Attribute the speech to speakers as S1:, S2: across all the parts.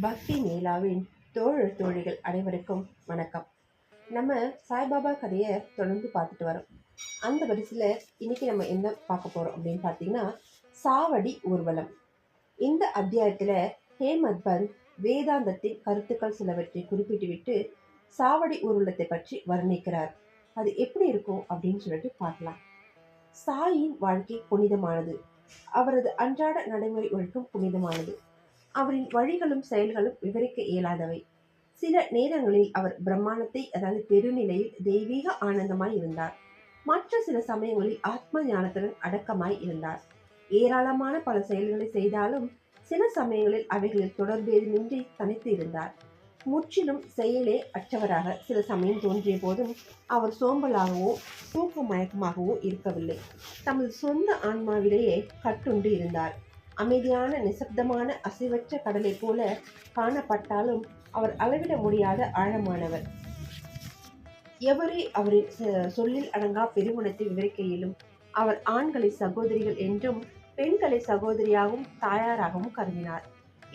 S1: பக்தி நீலாவின் தோழர் தோழிகள் அனைவருக்கும் வணக்கம். நம்ம சாய்பாபா கதையை தொடர்ந்து பார்த்துட்டு வரோம். அந்த வரிசையில் இன்னைக்கு நம்ம என்ன பார்க்க போகிறோம் அப்படின்னு பார்த்தீங்கன்னா சாவடி ஊர்வலம். இந்த அத்தியாயத்தில் ஹேமத் பந்த் வேதாந்தத்தின் கருத்துக்கள் சிலவற்றை குறிப்பிட்டுவிட்டு சாவடி ஊர்வலத்தை பற்றி வர்ணிக்கிறார். அது எப்படி இருக்கும் அப்படின்னு சொல்லிட்டு பார்க்கலாம். சாயின் வாழ்க்கை புனிதமானது. அவரது அன்றாட நடைமுறை ஒழுக்கம் புனிதமானது. அவரின் வழிகளும் செயல்களும் விவரிக்க இயலாதவை. சில நேரங்களில் அவர் பிரம்மாண்டத்தை அதாவது பெருநிலையில் தெய்வீக ஆனந்தமாய் இருந்தார். மற்ற சில சமயங்களில் ஆத்ம ஞானத்துடன் அடக்கமாய் இருந்தார். ஏராளமான பல செயல்களை செய்தாலும் சில சமயங்களில் அவைகளில் தொடர்பேதுமின்றி தனித்து இருந்தார். முற்றிலும் செயலே அற்றவராக சில சமயம் தோன்றிய போதும் அவர் சோம்பலாகவோ தூக்க மயக்கமாகவோ இருக்கவில்லை. தமது சொந்த ஆன்மாவிலேயே கட்டுண்டு இருந்தார். அமைதியான நிசப்தமான அசைவற்ற கடலை போல காணப்பட்டாலும் அவர் அளவிட முடியாத ஆழமானவர். எவரே அவரின் சொல்லில் அடங்கா பெருகுணத்தை விவரிக்கையிலும் அவர் ஆண்களை சகோதரிகள் என்றும் பெண்களை சகோதரியாகவும் தாயாராகவும் கருதினார்.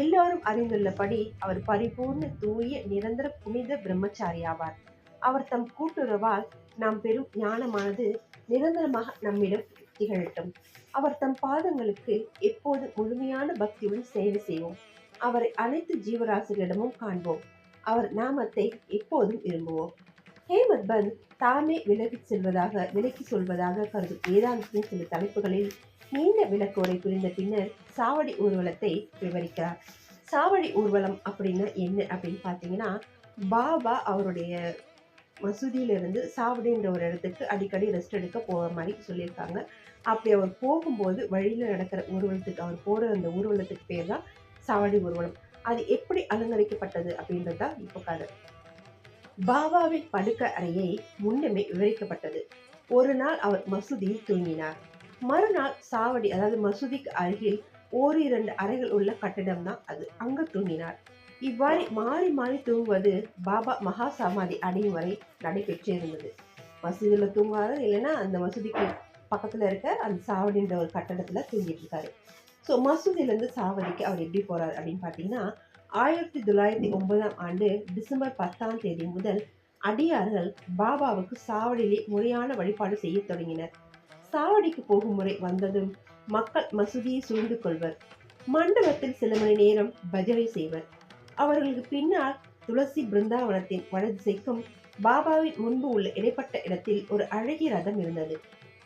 S1: எல்லோரும் அறிந்துள்ளபடி அவர் பரிபூர்ண தூய நிரந்தர புனித பிரம்மச்சாரி ஆவார் அவர் தம் கூட்டுறவால் நாம் பெறும் ஞானமானது நிரந்தரமாக நம்மிடம் திகழட்டும். அவர் தம் பாதங்களுக்கு எப்போது முழுமையான பக்தியுடன் சேவை செய்வோம். அவரை அனைத்து ஜீவராசிகளிடமும் காண்போம். அவர் நாமத்தை எப்போதும் விரும்புவோம். ஹேமத் பந்த் தாமே விலகிச் செல்வதாக விலக்கி சொல்வதாக கருதும் வேதாந்தத்தின் சில தலைப்புகளில் நீண்ட விளக்கோரை புரிந்த பின்னர் சாவடி ஊர்வலத்தை விவரிக்கிறார். சாவடி ஊர்வலம் அப்படின்னா என்ன அப்படின்னு பார்த்தீங்கன்னா பாபா அவருடைய மசூதியிலிருந்து சாவடின்ற ஒரு இடத்துக்கு அடிக்கடி ரெஸ்ட் எடுக்க போகிற மாதிரி சொல்லியிருக்காங்க. அப்படி அவர் போகும்போது வழியில் நடக்கிற ஊர்வலத்துக்கு அவர் போகிற அந்த ஊர்வலத்துக்கு பேர் தான் சாவடி ஊர்வலம். அது எப்படி அலங்கரிக்கப்பட்டது அப்படின்றது தான் இப்போ கதை. பாபாவின் படுக்க அறையை முன்னமே விவரிக்கப்பட்டது. ஒரு நாள் அவர் மசூதியில் தூங்கினார். மறுநாள் சாவடி அதாவது மசூதிக்கு அருகில் ஓரிரண்டு அறைகள் உள்ள கட்டிடம் தான் அது. அங்க தூங்கினார். இவ்வாறு மாறி மாறி தூங்குவது பாபா மகா சமாதி அடையும் வரை நடைபெற்றிருந்தது. மசூதியில் தூங்குவாரு இல்லைன்னா அந்த மசூதிக்கு பக்கத்தில் இருக்க அந்த சாவடின்ற ஒரு கட்டடத்தில் தூங்கிட்டு இருக்காரு ஸோ மசூதியிலேருந்து சாவடிக்கு அவர் எப்படி போறார் அப்படின்னு பார்த்தீங்கன்னா ஆயிரத்தி தொள்ளாயிரத்தி ஒன்பதாம் ஆண்டு டிசம்பர் பத்தாம் தேதி முதல் அடியார்கள் பாபாவுக்கு சாவடியிலே முறையான வழிபாடு செய்ய தொடங்கினர். சாவடிக்கு போகும் முறை வந்ததும் மக்கள் மசூதியை சூழ்ந்து கொள்வர். மண்டபத்தில் சில மணி நேரம் பஜனை செய்வர். அவர்களுக்கு பின்னால் துளசி பிருந்தாவனத்தின் வடதிசைக்கும் பாபாவின் முன்பு உள்ள இடைப்பட்ட இடத்தில் ஒரு அழகிய ரதம் இருந்தது.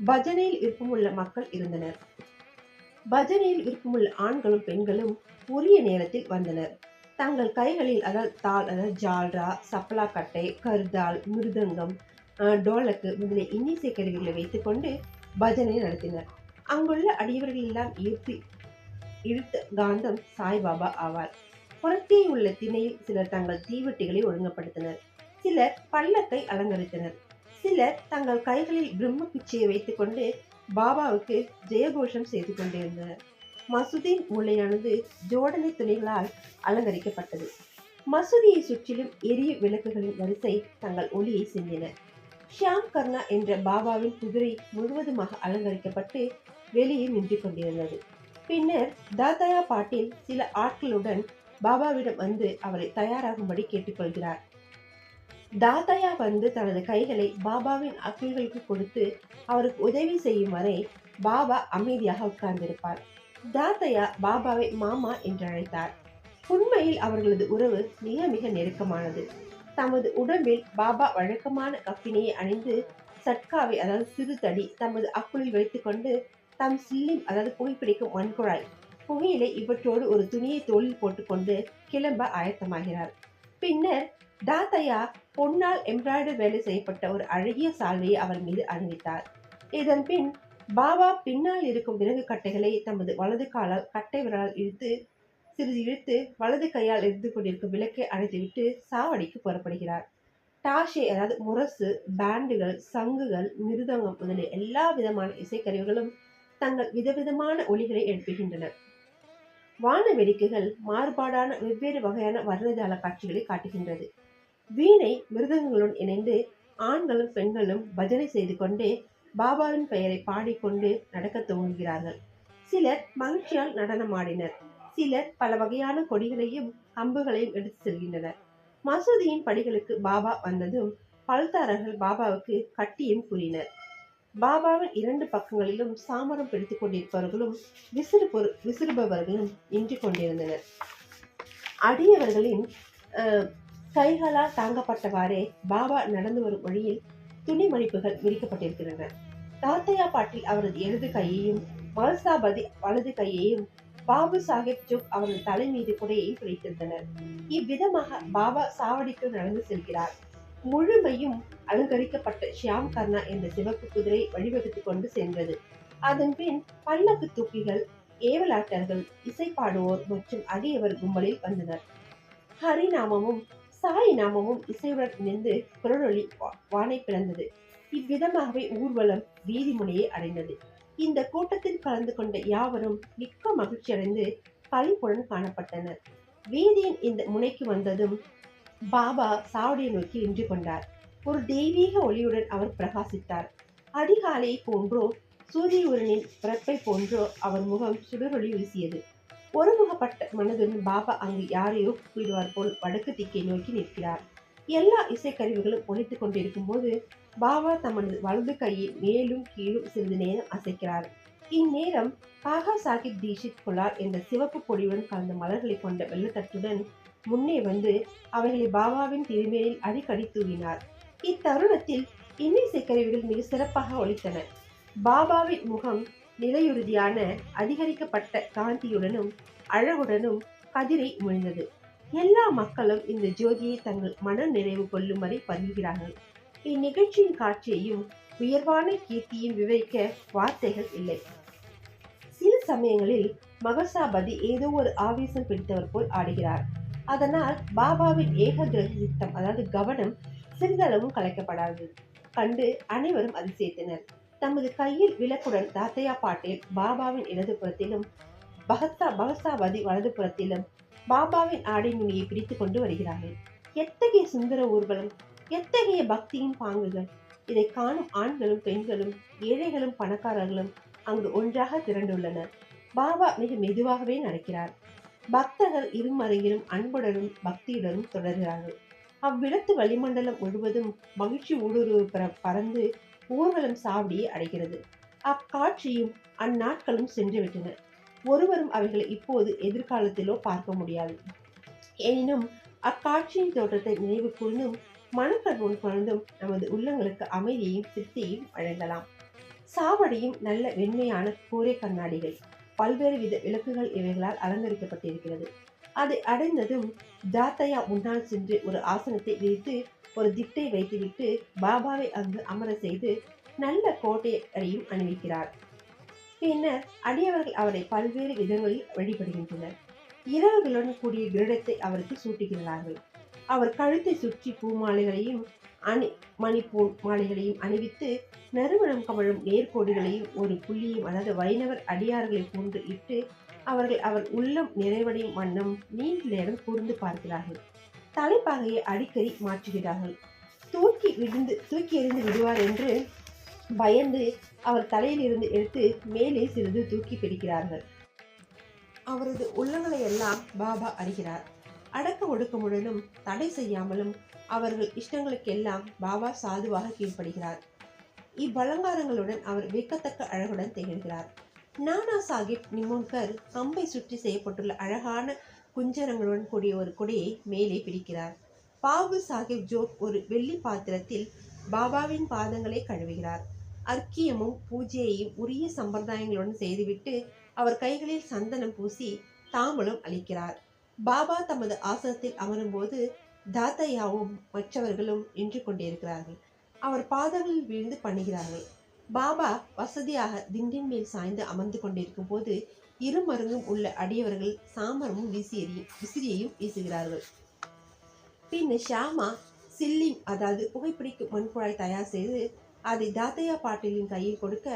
S1: பஜனையில் விருப்பமுள்ள மக்கள் இருந்தனர். பஜனையில் விருப்பமுள்ள ஆண்களும் பெண்களும் உரிய நேரத்தில் வந்தனர். தங்கள் கைகளில் அதாவது தாள் அதாவது ஜால்ரா சப்பலா கட்டை கருதால் மிருதங்கம் ஆஹ், டோலக்கு முதலிய இன்னிசை கருவிகளை வைத்துக்கொண்டு பஜனை நடத்தினர். அங்குள்ள அடியவர்கள் எல்லாம் ஈர்த்து இழுத்த காந்தம் சாய்பாபா ஆவார். புறத்தே உள்ள திணையில் சிலர் தங்கள் தீவெட்டிகளை ஒழுங்குபடுத்தினர். சிலர் பல்லக்கை அலங்கரித்தனர். சிலர் தங்கள் கைகளில் பிரம்ம பிச்சையை வைத்துக்கொண்டு பாபாவுக்கு ஜெயகோஷம் செய்து கொண்டிருந்தனர். மசூதியின் மூளையானது ஜோடனை துணிகளால் அலங்கரிக்கப்பட்டது. மசூதியை சுற்றிலும் எரிய விளக்குகளின் வரிசை தங்கள் ஒளியை சிந்தின. ஷியாம் கர்ணா என்ற பாபாவின் குதிரை முழுவதுமாக அலங்கரிக்கப்பட்டு வெளியே நின்று கொண்டிருந்தது பின்னர் தாத்தயா பாட்டில் சில ஆட்களுடன் பாபாவிடம் வந்து அவரை தயாராகும்படி கேட்டுக்கொள்கிறார். தாத்தயா வந்து தனது கைகளை பாபாவின் அக்கில்களுக்கு கொடுத்து அவருக்கு உதவி செய்யும் வரை பாபா அமைதியாக உட்கார்ந்திருப்பார். தாத்தையா பாபாவை மாமா என்று அழைத்தார். உண்மையில் அவர்களது உறவு மிக மிக நெருக்கமானது. தமது உடம்பில் பாபா வழக்கமான கப்பினையை அணிந்து சட்காவை அதாவது சிறு தடி தமது அக்குளில் வைத்துக்கொண்டு தம் சில்லிம் அதாவது புகைப்பிடிக்கும் மண்குழாய் புகையிலை இவற்றோடு ஒரு துணியை தோளில் போட்டுக்கொண்டு கிளம்ப ஆயத்தமாகிறார். பின்னர் தாத்தையா பொன்னால் எம்ப்ராய்டர் வேலை செய்யப்பட்ட ஒரு அழகிய சால்வையை அவர் மீது அணிவித்தார். இதன் பின் பாபா பின்னால் இருக்கும் விறகு கட்டைகளை தமது வலது காலால் கட்டை விரலால் இழுத்து சிறிது இழுத்து வலது கையால் இருந்து கொண்டிருக்கும் விளக்கை அணைத்துவிட்டு சாவடிக்கு புறப்படுகிறார். டாஷே அதாவது முரசு பேண்டுகள் சங்குகள் மிருதங்கம் முதலிய எல்லா விதமான இசைக்கருவிகளும் தங்கள் விதவிதமான ஒலிகளை எழுப்புகின்றன வான வெடிக்கைகள் மாறுபாடான வெவ்வேறு வகையான வர்ணஜால காட்சிகளை காட்டுகின்றது. வீணை மிருதங்களுடன் இணைந்து ஆண்களும் பெண்களும் பஜனை செய்து கொண்டே பாபாவின் பெயரை பாடிக்கொண்டு நடக்கத் துவங்குகிறார்கள். சிலர் மகிழ்ச்சியால் நடனமாடினர். சிலர் பல வகையான கொடிகளையும் கம்புகளையும் எடுத்து செல்கின்றனர். மசூதியின் படிகளுக்கு பாபா வந்ததும் பல்தாரர்கள் பாபாவுக்கு கட்டியும் கூறினர். பாபாவின் இரண்டு பக்கங்களிலும் சாமரம் பிடித்துக் கொண்டிருப்பவர்களும் விசிறு விசிறுபவர்களும் நின்று கொண்டிருந்தனர். அடியவர்களின் கைகளால் தாங்கப்பட்டவாறே பாபா நடந்து வரும் வழியில் துணி மடிப்புகள் விரிக்கப்பட்டிருக்கின்றன. தாத்தையா பாட்டில் அவரது இடது கையையும் மல்சாபதி வலது கையையும் பாபு சாஹிப் ஜோக் அவரது தலை மீது குடையையும் பிடித்திருந்தனர். இவ்விதமாக பாபா சாவடிக்கு நடந்து செல்கிறார். முழுமையும் அலங்கரிக்கப்பட்ட ஷியாம் கர்ணா என்ற சிவப்பு குதிரை வழிவகுத்துக் கொண்டு சென்றது. அதன் பின் பல்லக்கு தூக்கிகள் ஏவலாட்டர்கள் இசைப்பாடுவோர் மற்றும் அடியவர் கும்பலில் வந்தனர். ஹரிநாமமும் சாய் நாமமும் இசையுடன் இணைந்து குரலொளி வா- வானை பிளந்தது. இவ்விதமாகவே ஊர்வலம் வீதி முனையை அடைந்தது. இந்த கூட்டத்தில் கலந்து கொண்ட யாவரும் மிக்க மகிழ்ச்சியடைந்து களிப்புடன் காணப்பட்டனர். வீதியின் இந்த முனைக்கு வந்ததும் பாபா சாவடியை நோக்கி நின்று கொண்டார். ஒரு தெய்வீக ஒளியுடன் அவர் பிரகாசித்தார். அதிகாலை போன்றோ சூரியனின் பிறப்பை போன்றோ அவர் முகம் சுடரொளி வீசியது. ஒருமுகப்பட்ட மனதுடன் பாபா அங்கு யாரையோ கூப்பிடுவார் போல் வடக்கு திக்கை நோக்கி நிற்கிறார். எல்லா இசைக்கருவிகளும் ஒலித்துக் கொண்டிருக்கும் போது பாபா தமது வலது கையை மேலும் கீழும் சிறிது நேரம் அசைக்கிறார். இந்நேரம் காகா சாஹிப் தீஷித் குலார் என்ற சிவப்பு பொடியுடன் கலந்த மலர்களை கொண்ட வெள்ளத்தட்டுடன் முன்னே வந்து அவைகளை பாபாவின் திருமேலில் அடிக்கடி தூவினார். இத்தருணத்தில் இன்னிசை கருவிகள் மிக சிறப்பாக ஒழித்தன பாபாவின் முகம் நிலையுறுதியான அதிகரிக்கப்பட்ட காந்தியுடனும் அழகுடனும் கதிரை முழிந்தது. எல்லா மக்களும் இந்த ஜோதியை தங்கள் மன நிறைவு கொள்ளும் வரை பதிவுகிறார்கள் இந்நிகழ்ச்சியின் காட்சியையும் உயர்வான கீர்த்தியும் விவரிக்க வார்த்தைகள் இல்லை. சில சமயங்களில் மகசாபதி ஏதோ ஒரு ஆவேசம் பிடித்தவர் போல் ஆடுகிறார். அதனால் பாபாவின் ஏக கிரகித்தம் அதாவது கவனம் சிறிதளவும் கலைக்கப்படாது. கண்டு அனைவரும் அதிசயித்தனர். தமது கையில் விளக்குடன் தாத்தையா பாட்டேல் பாபாவின் இடதுபுறத்திலும் பகத்தா பகசாபதி வலதுபுறத்திலும் பாபாவின் ஆடை நுனியை பிடித்துக் கொண்டு வருகிறார்கள். எத்தகைய சுந்தர ஊர்வலம் எத்தகைய பக்தியின் பாங்குகள்! இதை காணும் ஆண்களும் பெண்களும் ஏழைகளும் பணக்காரர்களும் அங்கு ஒன்றாக திரண்டுள்ளனர். பாபா மிக மெதுவாகவே நடக்கிறார். பக்தர்கள் இருமறையிலும் அன்புடனும் பக்தியுடனும் தொடர்கிறார்கள். அவ்விடத்து வளிமண்டலம் முழுவதும் மகிழ்ச்சி ஊடுருவு பறந்து ஊர்வலம் சாவடியை அடைகிறது. அக்காட்சியும் அந்நாட்களும் சென்றுவிட்டன. ஒருவரும் அவைகளை இப்போது எதிர்காலத்திலோ பார்க்க முடியாது. எனினும் அக்காட்சியின் தோற்றத்தை நினைவு கூர்ந்தும் மனக்கருவம் கொண்டும் நமது உள்ளங்களுக்கு அமைதியையும் திருப்தியையும் வழங்கலாம். சாவடியும் நல்ல வெண்மையான கூரை கண்ணாடிகள். பல்வேறு வித விளக்குகள் இவைகளால் அலங்கரிக்கப்பட்டிருக்கிறது. அதை அடைந்ததும் ஜாத்தையா முன்னால் சென்று ஒரு ஆசனத்தை விரித்து ஒரு திட்டை வைத்துவிட்டு பாபாவை அங்கு அமர செய்து நல்ல கோட்டையையும் அணிவிக்கிறார் பின்னர் அடியவர்கள் அவரை பல்வேறு விதங்களில் வழிபடுகின்றனர். இரவுகளுடன் கூடிய கிரீடத்தை அவருக்கு சூட்டுகிறார்கள். அவர் கழுத்தை சுற்றி பூமாலைகளையும் அணி மணிப்பூர் மாலைகளையும் அணிவித்து நறுமணம் கமழும் நேர்கோடுகளையும் ஒரு புள்ளியும் அதாவது வைணவர் அடியார்களை போன்று இட்டு அவர்கள் அவர் உள்ளம் நிறைவடையும் வண்ணம் நீண்ட நேரம் கூர்ந்து பார்க்கிறார்கள். தலைப்பாகையை அடிக்கடி மாற்றுகிறார்கள். தூக்கி விழுந்து தூக்கி எறிந்து விடுவார் என்று பயந்து அவர் தலையிலிருந்து எடுத்து மேலே சிறிது தூக்கி பிடிக்கிறார்கள். அவரது உள்ளங்களை எல்லாம் பாபா அறிகிறார் அடக்க ஒடுக்கமுடனும் தடை செய்யாமலும் அவர்கள் இஷ்டங்களுக்கெல்லாம் பாபா சாதுவாக கீழ்ப்படுகிறார். இவ்வலங்காரங்களுடன் அவர் வியக்கத்தக்க அழகுடன் திகழ்கிறார். நானா சாஹிப் நிமோன்கர் கம்பை சுற்றி செய்யப்பட்டுள்ள அழகான குஞ்சரங்களுடன் கூடிய ஒரு கொடியை மேலே பிடிக்கிறார். பாபு சாஹிப் ஜோக் ஒரு வெள்ளி பாத்திரத்தில் பாபாவின் பாதங்களை கழுவுகிறார். அர்க்கியமும் பூஜையையும் உரிய சம்பிரதாயங்களுடன் செய்துவிட்டு அவர் கைகளில் சந்தனம் பூசி தாம்பலம் அளிக்கிறார். பாபா தமது ஆசனத்தில் அமரும்போது தாத்தையாவும் மற்றவர்களும் நின்று கொண்டிருக்கிறார்கள். அவர் பாதங்களில் விழுந்து பண்ணுகிறார்கள் பாபா வசதியாக திண்டின் மேல் சாய்ந்து அமர்ந்து கொண்டிருக்கும் போது இருமருங்கும் உள்ள அடியவர்கள் சாமரமும் விசிறியும் விசிறியையும் வீசுகிறார்கள். பின்னர் ஷாமா சில்லிங் அதாவது புகைப்பிடிக்கும் மண்குழாய் தயார் செய்து அதை தாத்தையா பாட்டிலின் கையில் கொடுக்க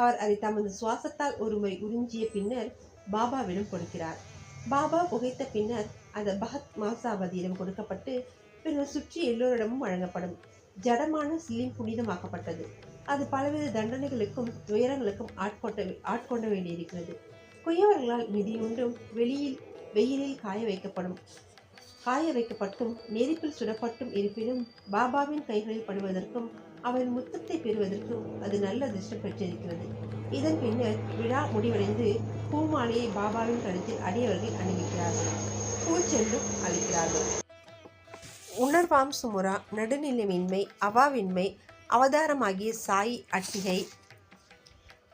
S1: அவர் அதை தமது சுவாசத்தால் ஒருமுறை உறிஞ்சிய பின்னர் பாபாவிடம் கொடுக்கிறார். பாபா புகைத்த பின்னர் அந்த பகத் மாசாவதியிடம் கொடுக்கப்பட்டு பின்னர் சுற்றி எல்லோரிடமும் வழங்கப்படும். ஜடமான சிலிம் புனிதமாக்கப்பட்டது. அது பலவித தண்டனைகளுக்கும் துயரங்களுக்கும் ஆட்கொண்ட ஆட்கொண்ட வேண்டியிருக்கிறது. குயவர்களால் மிதியுண்டும் வெளியில் வெயிலில் காய வைக்கப்படும். காய வைக்கப்பட்டும் நெருப்பில் சுடப்பட்டும் இருப்பினும் பாபாவின் கைகளில் படுவதற்கும் அவரின் முத்தத்தை பெறுவதற்கும் அது நல்ல அதிர்ஷ்டம் பெற்றிருக்கிறது. இதன் பின்னர் விழா முடிவடைந்து பூமாலையை பாபாவின் கழுத்தில் அடியவர்கள் அணிவிக்கிறார்கள். பூச்செண்டும் அளிக்கிறார்கள் உணர்வாம் சுமுரா நடுநிலைமின்மை அவாவின்மை அவதாரமாகிய சாய் அட்டிகை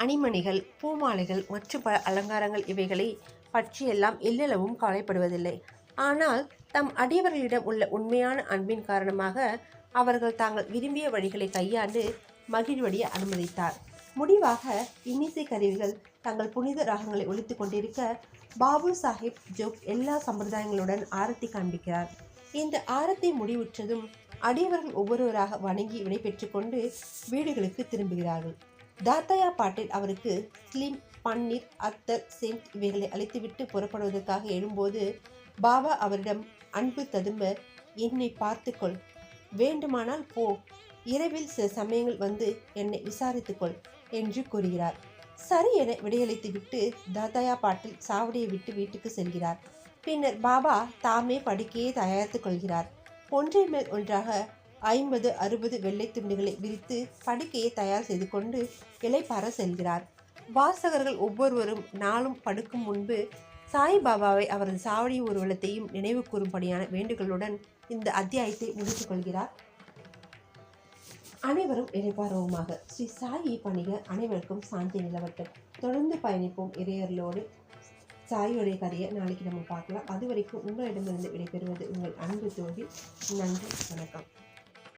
S1: அணிமணிகள் பூமாலைகள் மற்றும் பல அலங்காரங்கள் இவைகளை பற்றியெல்லாம் எல்லளவும் கவலைப்படுவதில்லை. ஆனால் தம் அடியவர்களிடம் உள்ள உண்மையான அன்பின் காரணமாக அவர்கள் தாங்கள் விரும்பிய வழிகளை கையாண்டு மகிழ்வடைய அனுமதித்தார். முடிவாக இன்னிசை கருவிகள் தங்கள் புனித ராகங்களை ஒழித்து கொண்டிருக்க பாபு சாஹிப் ஜோக் எல்லா சம்பிரதாயங்களுடன் ஆரத்தி காண்பிக்கிறார். இந்த ஆரத்தி முடிவுற்றதும் அடியவர்கள் ஒவ்வொருவராக வணங்கி விடைபெற்றுக் கொண்டு வீடுகளுக்கு திரும்புகிறார்கள். தாத்தாயா பாட்டில் அவருக்கு ஸ்லிம் பன்னீர் அத்தர் சென்ட் இவைகளை அழைத்துவிட்டு புறப்படுவதற்காக எழும்போது பாபா அவரிடம் அன்பு ததும்ப என்னை பார்த்துக்கொள். வேண்டுமானால் போ. இரவில் சில சமயங்கள் வந்து என்னை விசாரித்துக்கொள் என்று கூறுகிறார். சரி என விடையளித்து விட்டு தாதாயா பாட்டில் சாவடியை விட்டு வீட்டுக்கு செல்கிறார். பின்னர் பாபா தாமே படுக்கையை தயாரித்துக் கொள்கிறார். ஒன்றின் மேல் ஒன்றாக ஐம்பது அறுபது வெள்ளை துண்டுகளை விரித்து படுக்கையை தயார் செய்து கொண்டு இலைப்பார செல்கிறார். வாசகர்கள் ஒவ்வொருவரும் நாளும் படுக்கும் முன்பு சாய்பாபாவை அவரது சாவடி ஊர்வலத்தையும் நினைவு கூறும்படியான வேண்டுகளுடன் இந்த அத்தியாயத்தை முடித்துக் கொள்கிறார். அனைவரும் இணைப்பார்வமாக ஸ்ரீ சாயி பணிக அனைவருக்கும் சாந்தி நிலவட்டும். தொடர்ந்து பயணிப்போம் இறையர்களோடு சாயோடைய கதையை நாளைக்கு நம்ம பார்க்கலாம். அது வரைக்கும் உங்களிடமிருந்து விடைபெறுவது உங்கள் அன்பு தோழி நன்றி வணக்கம்.